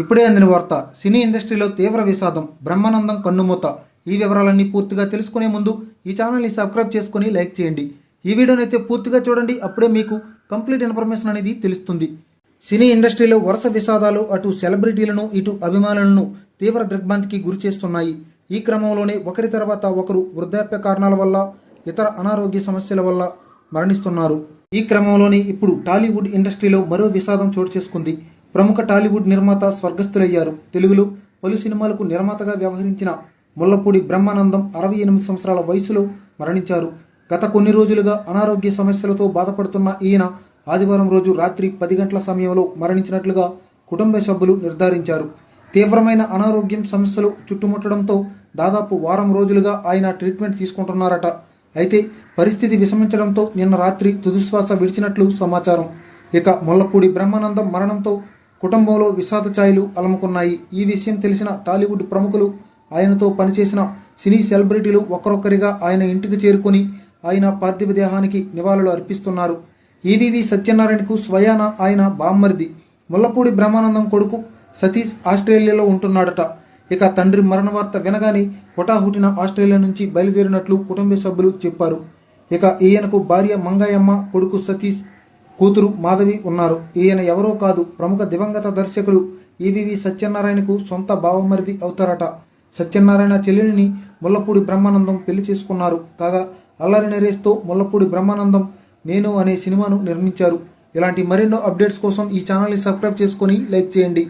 ఇప్పుడే అందిన వార్త సినీ ఇండస్ట్రీలో తీవ్ర విషాదం బ్రహ్మానందం కన్నుమూత. ఈ వివరాలన్నీ పూర్తిగా తెలుసుకునే ముందు ఈ ఛానల్ని సబ్స్క్రైబ్ చేసుకుని లైక్ చేయండి. ఈ వీడియోని అయితే పూర్తిగా చూడండి అప్పుడే మీకు కంప్లీట్ ఇన్ఫర్మేషన్ అనేది తెలుస్తుంది. సినీ ఇండస్ట్రీలో వరుస విషాదాలు అటు సెలబ్రిటీలను ఇటు అభిమానులను తీవ్ర దిగ్భ్రాంతికి గురి చేస్తున్నాయి. ఈ క్రమంలోనే ఒకరి తర్వాత ఒకరు వృద్ధాప్య కారణాల వల్ల ఇతర అనారోగ్య సమస్యల వల్ల మరణిస్తున్నారు. ఈ క్రమంలోనే ఇప్పుడు టాలీవుడ్ ఇండస్ట్రీలో మరో విషాదం చోటు చేసుకుంది. ప్రముఖ టాలీవుడ్ నిర్మాత స్వర్గస్థులయ్యారు. తెలుగులో పలు సినిమాలకు నిర్మాతగా వ్యవహరించిన ముల్లపూడి బ్రహ్మానందం అరవై ఎనిమిది సంవత్సరాల వయసులో మరణించారు. గత కొన్ని రోజులుగా అనారోగ్య సమస్యలతో బాధపడుతున్న ఈయన ఆదివారం రోజు రాత్రి పది గంటల సమయంలో మరణించినట్లుగా కుటుంబ సభ్యులు నిర్ధారించారు. తీవ్రమైన అనారోగ్యం సమస్యలు చుట్టుముట్టడంతో దాదాపు వారం రోజులుగా ఆయన ట్రీట్మెంట్ తీసుకుంటున్నారట. అయితే పరిస్థితి విషమించడంతో నిన్న రాత్రి తుదిశ్వాస విడిచినట్లు సమాచారం. ఇక ముల్లపూడి బ్రహ్మానందం మరణంతో కుటుంబంలో విషాద ఛాయలు అలముకున్నాయి. ఈ విషయం తెలిసిన టాలీవుడ్ ప్రముఖులు ఆయనతో పనిచేసిన సినీ సెలబ్రిటీలు ఒక్కరొక్కరిగా ఆయన ఇంటికి చేరుకొని ఆయన పార్థివ దేహానికి నివాళులు అర్పిస్తున్నారు. ఈవీవి సత్యనారాయణకు స్వయాన ఆయన బామ్మరిది. ముల్లపూడి బ్రహ్మానందం కొడుకు సతీష్ ఆస్ట్రేలియాలో ఉంటున్నాడట. ఇక తండ్రి మరణ వార్త వినగానే హుటాహుటిన ఆస్ట్రేలియా నుంచి బయలుదేరినట్లు కుటుంబ సభ్యులు చెప్పారు. ఇక ఈయనకు భార్య మంగయ్యమ్మ కొడుకు సతీష్ కూతురు మాధవి ఉన్నారు. ఈయన ఎవరో కాదు ప్రముఖ దివంగత దర్శకుడు ఈవివి సత్యనారాయణకు సొంత బావమరిది అవుతారట. సత్యనారాయణ చెల్లెలిని ముల్లపూడి బ్రహ్మానందం పెళ్ళి చేసుకున్నారు. కాగా అల్లరి నరేష్తో ముల్లపూడి బ్రహ్మానందం నేను అనే సినిమాను నిర్మించారు. ఇలాంటి మరెన్నో అప్డేట్స్ కోసం ఈ ఛానల్ని సబ్స్క్రైబ్ చేసుకొని లైక్ చేయండి.